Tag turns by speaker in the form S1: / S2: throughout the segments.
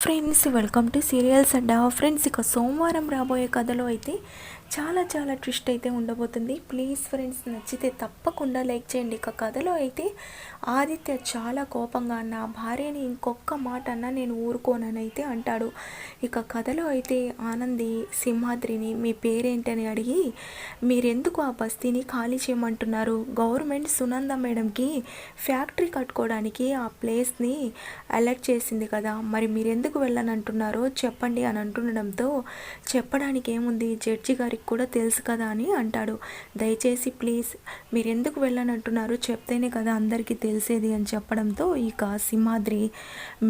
S1: Friends welcome to serials Adda friends ఇక సోమవారం రాబోయే కథలో అయితే చాలా చాలా ట్విస్ట్ అయితే ఉండబోతుంది. ప్లీజ్ ఫ్రెండ్స్ నచ్చితే తప్పకుండా లైక్ చేయండి. ఇక కథలో అయితే ఆదిత్య చాలా కోపంగా నా భార్యని ఇంకొక మాట అన్నా నేను ఊరుకోనని అయితే అంటాడు. ఇక కథలో అయితే ఆనంది సింహాద్రిని మీ పేరేంటని అడిగి మీరెందుకు ఆ బస్తీని ఖాళీ చేయమంటున్నారు? గవర్నమెంట్ సునంద మేడంకి ఫ్యాక్టరీ కట్టుకోవడానికి ఆ ప్లేస్ని అలర్ట్ చేసింది కదా. మరి మీరెందుకు వెళ్ళనంటున్నారో చెప్పండి అని అంటుండడంతో చెప్పడానికి ఏముంది? జడ్జి గారికి కూడా తెలుసు కదా అని అంటాడు. దయచేసి ప్లీజ్ మీరు ఎందుకు వెళ్ళనంటున్నారు? చెప్తేనే కదా అందరికీ తెలిసేది అని చెప్పడంతో ఇక సింహాద్రి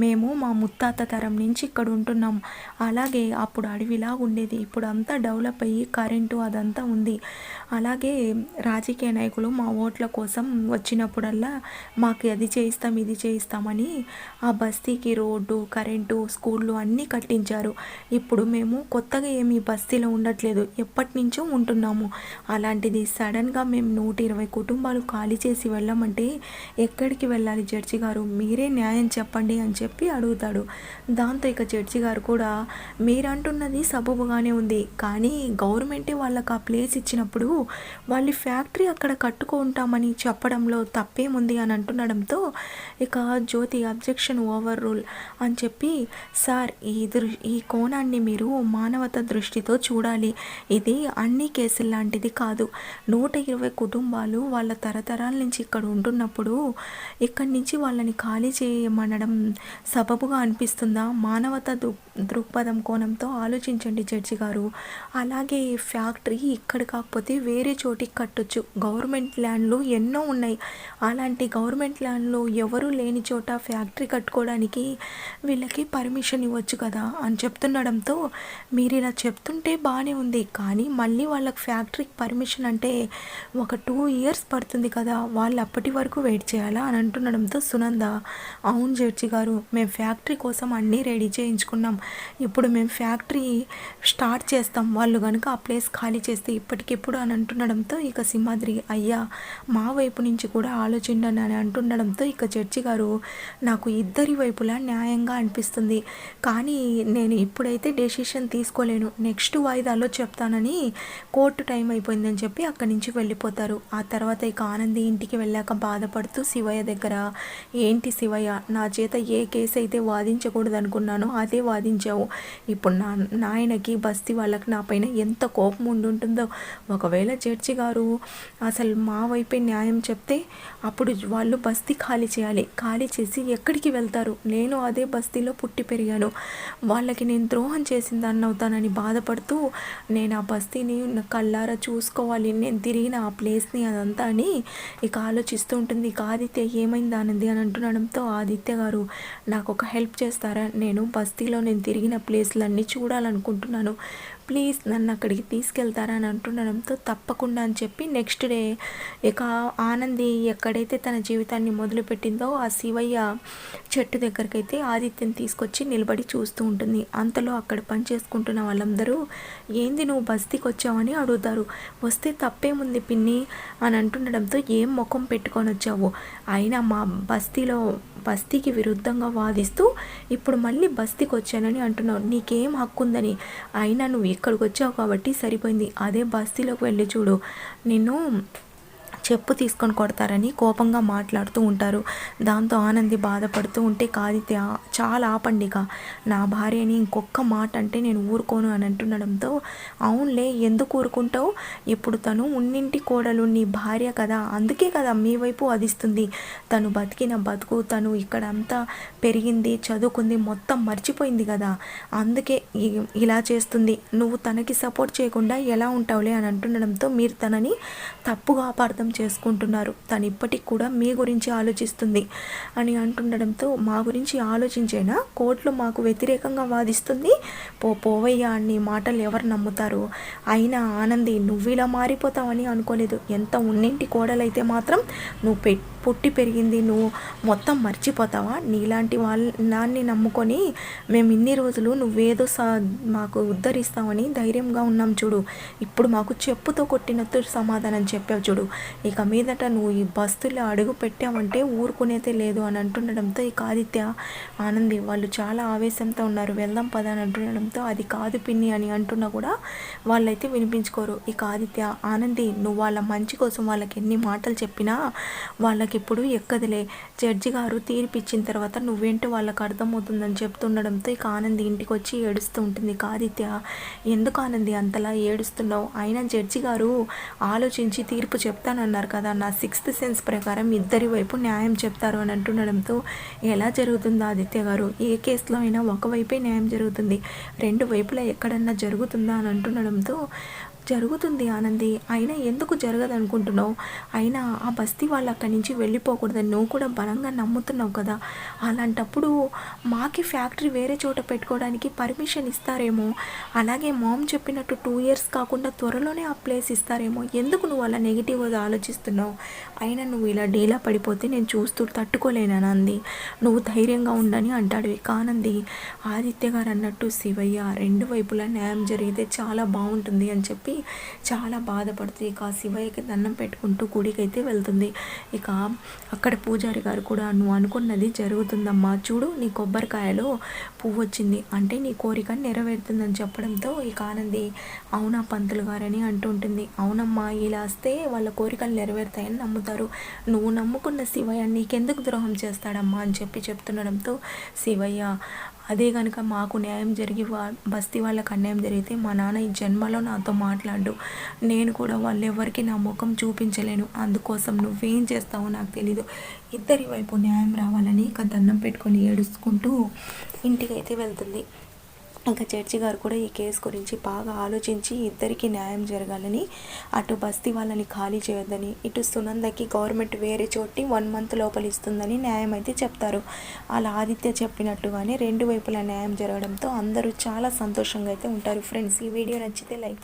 S1: మేము మా ముత్తాత తరం నుంచి ఇక్కడ ఉంటున్నాం. అలాగే అప్పుడు అడవిలా ఉండేది. ఇప్పుడు అంతా డెవలప్ అయ్యి కరెంటు అదంతా ఉంది. అలాగే రాజకీయ నాయకులు మా ఓట్ల కోసం వచ్చినప్పుడల్లా మాకు అది చేయిస్తాం ఇది చేయిస్తామని ఆ బస్తీకి రోడ్డు కరెంటు స్కూళ్ళు అన్నీ కట్టించారు. ఇప్పుడు మేము కొత్తగా ఏమీ బస్తీలో ఉండట్లేదు. ఎప్పటి నుంచో ఉంటున్నాము. అలాంటిది సడన్గా మేము నూట ఇరవై కుటుంబాలు ఖాళీ చేసి వెళ్ళమంటే ఎక్కడికి వెళ్ళాలి జడ్జి గారు? మీరే న్యాయం చెప్పండి అని చెప్పి అడుగుతాడు. దాంతో ఇక జడ్జి గారు కూడా మీరంటున్నది సబబుగానే ఉంది. కానీ గవర్నమెంటే వాళ్ళకి ఆ ప్లేస్ ఇచ్చినప్పుడు వాళ్ళు ఫ్యాక్టరీ అక్కడ కట్టుకుంటామని చెప్పడంలో తప్పేముంది? అని అంటుండడంతో ఇక జ్యోతి అబ్జెక్షన్ ఓవర్ రూల్ అని చెప్పి సార్ ఈ దృ ఈ కోణాన్ని మీరు మానవత దృష్టితో చూడాలి. ఇది అన్ని కేసులు లాంటిది కాదు. నూట ఇరవై కుటుంబాలు వాళ్ళ తరతరాల నుంచి ఇక్కడ ఉంటున్నప్పుడు ఇక్కడి నుంచి వాళ్ళని ఖాళీ చేయమనడం సబబుగా అనిపిస్తుందా? మానవత దృ దృక్పథం కోణంతో ఆలోచించండి జడ్జి గారు. అలాగే ఫ్యాక్టరీ ఇక్కడ కాకపోతే వేరే చోటికి కట్టొచ్చు. గవర్నమెంట్ ల్యాండ్లు ఎన్నో ఉన్నాయి. అలాంటి గవర్నమెంట్ ల్యాండ్లో ఎవరు లేని చోట ఫ్యాక్టరీ కట్టుకోవడానికి వీళ్ళకి పర్మిషన్ ఇవ్వచ్చు కదా అని చెప్తుండడంతో మీరు ఇలా చెప్తుంటే బాగానే ఉంది. కానీ మళ్ళీ వాళ్ళకి ఫ్యాక్టరీకి పర్మిషన్ అంటే ఒక టూ ఇయర్స్ పడుతుంది కదా వాళ్ళు అప్పటి వరకు వెయిట్ చేయాలా అని అంటుండడంతో సునంద అవును జడ్జి గారు మేము ఫ్యాక్టరీ కోసం అన్నీ రెడీ చేయించుకున్నాం. ఇప్పుడు మేము ఫ్యాక్టరీ స్టార్ట్ చేస్తాం. వాళ్ళు కనుక ఆ ప్లేస్ ఖాళీ చేస్తే ఇప్పటికిప్పుడు అని అంటుండడంతో ఇక సింహాద్రి అయ్యా మా వైపు నుంచి కూడా ఆలోచించండి అని అంటుండడంతో ఇక జడ్జి గారు నాకు ఇద్దరి వైపులా న్యాయంగా అనిపిస్తుంది. కానీ నేను ఇప్పుడైతే డెసిషన్ తీసుకోలేను. నెక్స్ట్ వాయిదాలో చెప్తానని కోర్టు టైం అయిపోయిందని చెప్పి అక్కడి నుంచి వెళ్ళిపోతారు. ఆ తర్వాత ఇక ఆనంది ఇంటికి వెళ్ళాక బాధపడుతూ శివయ్య దగ్గర ఏంటి శివయ్య? నా చేత ఏ కేసు అయితే వాదించకూడదు అనుకున్నానో అదే వాదించావు. ఇప్పుడు నా నాయనకి బస్తీ వాళ్ళకి నా పైన ఎంత కోపం ఉండుంటుందో. ఒకవేళ జడ్జి గారు అసలు మా వైపే న్యాయం చెప్తే అప్పుడు వాళ్ళు బస్తీ ఖాళీ చేయాలి. ఖాళీ చేసి ఎక్కడికి వెళ్తారు? నేను అదే బస్తీలో పుట్టి పెరిగాను. వాళ్ళకి నేను ద్రోహం చేసిన దాన్ని అవుతానని బాధపడుతూ నేను ఆ బస్తీని కళ్ళారా చూసుకోవాలి. నేను తిరిగిన ఆ ప్లేస్ని అదంతా అని ఇక ఆలోచిస్తూ ఉంటుంది. ఇక ఆదిత్య ఏమైంది ఆనంది అని అంటుండడంతో ఆదిత్య గారు నాకు ఒక హెల్ప్ చేస్తారా? నేను బస్తీలో నేను తిరిగిన ప్లేస్లన్నీ చూడాలనుకుంటున్నాను. ప్లీజ్ నన్ను అక్కడికి తీసుకెళ్తారా అని అంటుండడంతో తప్పకుండా అని చెప్పి నెక్స్ట్ డే ఇక ఆనంది ఎక్కడైతే తన జీవితాన్ని మొదలుపెట్టిందో ఆ శివయ్య చెట్టు దగ్గరకైతే అయితే ఆదిత్యని తీసుకొచ్చి నిలబడి చూస్తూ ఉంటుంది. అంతలో అక్కడ పని చేసుకుంటున్న వాళ్ళందరూ ఏంది నువ్వు బస్తీకి వచ్చావని అడుగుతారు. వస్తే తప్పేముంది పిన్ని? అని అంటుండడంతో ఏం ముఖం పెట్టుకొని వచ్చావు? అయినా మా బస్తీలో బస్తీకి విరుద్ధంగా వాదిస్తూ ఇప్పుడు మళ్ళీ బస్తీకి వచ్చానని అంటున్నావు. నీకేం హక్కు ఉందని అయినా నువ్వు ఇక్కడికి వచ్చావు కాబట్టి సరిపోయింది. అదే బస్తీలోకి వెళ్ళి చూడు. నిన్ను చెప్పు తీసుకొని కొడతారని కోపంగా మాట్లాడుతూ ఉంటారు. దాంతో ఆనంది బాధపడుతూ ఉంటే కాదితే చాలా ఆపండిక. నా భార్యని ఇంకొక మాట అంటే నేను ఊరుకోను అని అంటుండడంతో అవునులే ఎందుకు ఊరుకుంటావు? ఇప్పుడు తను ఉన్నింటి కోడలు నీ భార్య కదా. అందుకే కదా మీ వైపు అదిస్తుంది. తను బతికిన బతుకు తను ఇక్కడ అంతా పెరిగింది చదువుకుంది మొత్తం మర్చిపోయింది కదా. అందుకే ఇలా చేస్తుంది. నువ్వు తనకి సపోర్ట్ చేయకుండా ఎలా ఉంటావులే అని అంటుండడంతో మీరు తనని తప్పుగా అపార్థం చేసుకుంటున్నారు. తను ఇప్పటికి కూడా మీ గురించి ఆలోచిస్తుంది అని అంటుండడంతో మా గురించి ఆలోచించేనా? కోర్టులో మాకు వ్యతిరేకంగా వాదిస్తుంది? పో పోవయ్యా అన్ని మాటలు ఎవరు నమ్ముతారు? అయినా ఆనంది నువ్వు ఇలా మారిపోతావని అనుకోలేదు. ఎంత ఉన్నింటి కోడలైతే మాత్రం నువ్వు పె పుట్టి పెరిగింది నువ్వు మొత్తం మర్చిపోతావా? నీలాంటి వాళ్ళ నాన్ని నమ్ముకొని మేము ఇన్ని రోజులు నువ్వేదో సా మాకు ఉద్ధరిస్తావని ధైర్యంగా ఉన్నాం చూడు. ఇప్పుడు మాకు చెప్పుతో కొట్టినట్టు సమాధానం చెప్పావు చూడు. ఇక మీదట నువ్వు ఈ బస్సులో అడుగు పెట్టావంటే ఊరుకునేదే లేదు అని అంటుండడంతో ఇక ఆదిత్య ఆనంది వాళ్ళు చాలా ఆవేశంతో ఉన్నారు. వెళ్దాం పద అని అంటుండడంతో అది కాదు పిన్ని అని అంటున్నా కూడా వాళ్ళైతే వినిపించుకోరు. ఇక ఆదిత్య ఆనంది నువ్వు వాళ్ళ మంచి కోసం వాళ్ళకి ఎన్ని మాటలు చెప్పినా వాళ్ళకి ఇప్పుడు ఎక్కదిలే. జడ్జి గారు తీర్పిచ్చిన తర్వాత నువ్వేంటో వాళ్ళకి అర్థమవుతుందని చెప్తుండడంతో ఇక ఆనంది ఇంటికి వచ్చి ఏడుస్తూ ఉంటుంది. ఇక ఆదిత్య ఎందుకు ఆనంది అంతలా ఏడుస్తున్నావు? అయినా జడ్జి గారు ఆలోచించి తీర్పు చెప్తానని అన్నారు కదా నా సిక్స్త్ సెన్స్ ప్రకారం ఇద్దరి వైపు న్యాయం చెప్తారు అని అంటుండడంతో ఎలా జరుగుతుందో ఆదిత్య గారు? ఏ కేసులో అయినా ఒకవైపే న్యాయం జరుగుతుంది. రెండు వైపులా ఎక్కడన్నా జరుగుతుందా? అని అంటుండడంతో జరుగుతుంది ఆనంది. అయినా ఎందుకు జరగదు అనుకుంటున్నావు అయినా ఆ బస్తీ వాళ్ళు అక్కడి నుంచి వెళ్ళిపోకూడదని నువ్వు కూడా బలంగా నమ్ముతున్నావు కదా. అలాంటప్పుడు మాకి ఫ్యాక్టరీ వేరే చోట పెట్టుకోవడానికి పర్మిషన్ ఇస్తారేమో. అలాగే మామ్ చెప్పినట్టు టూ ఇయర్స్ కాకుండా త్వరలోనే ఆ ప్లేస్ ఇస్తారేమో. ఎందుకు నువ్వు అలా నెగిటివ్గా ఆలోచిస్తున్నావు? అయినా నువ్వు ఇలా డీలా పడిపోతే నేను చూస్తూ తట్టుకోలేనంది నువ్వు ధైర్యంగా ఉండని అంటాడు కానంది ఆదిత్య గారు అన్నట్టు శివయ్య రెండు వైపులా న్యాయం జరిగితే చాలా బాగుంటుంది అని చెప్పి చాలా బాధపడుతుంది. ఇక శివయ్యకి దండం పెట్టుకుంటూ గుడికైతే వెళ్తుంది. ఇక అక్కడ పూజారి గారు కూడా నువ్వు అనుకున్నది జరుగుతుందమ్మా. చూడు నీ కొబ్బరికాయలో పువ్వు వచ్చింది. అంటే నీ కోరిక నెరవేరుతుందని చెప్పడంతో ఇక ఆనంది అవునా పంతులు గారని అంటుంటుంది అవునమ్మా ఇలా వస్తే వాళ్ళ కోరికలు నెరవేరుతాయని నమ్ముతారు. నువ్వు నమ్ముకున్న శివయ్య నీకెందుకు ద్రోహం చేస్తాడమ్మా అని చెప్పి చెప్తుండడంతో శివయ్య అదే కనుక మాకు న్యాయం జరిగి వా బస్తీ వాళ్ళకి అన్యాయం జరిగితే మా నాన్న ఈ జన్మలో నాతో మాట్లాడు. నేను కూడా వాళ్ళెవరికి నా ముఖం చూపించలేను. అందుకోసం నువ్వేం చేస్తావో నాకు తెలీదు. ఇద్దరి వైపు న్యాయం రావాలని ఇక దండం పెట్టుకొని ఏడుచుకుంటూ ఇంటికైతే వెళ్తుంది. ఇంకా జడ్జి గారు కూడా ఈ కేసు గురించి బాగా ఆలోచించి ఇద్దరికి న్యాయం జరగాలని అటు బస్తీ వాళ్ళని ఖాళీ చేయొద్దని ఇటు సునందకి గవర్నమెంట్ వేరే చోటి వన్ మంత్ లోపల ఇస్తుందని న్యాయం అయితే చెప్తారు. అలా ఆదిత్య చెప్పినట్టుగానే రెండు వైపులా న్యాయం జరగడంతో అందరూ చాలా సంతోషంగా అయితే ఉంటారు. ఫ్రెండ్స్ ఈ వీడియో నచ్చితే లైక్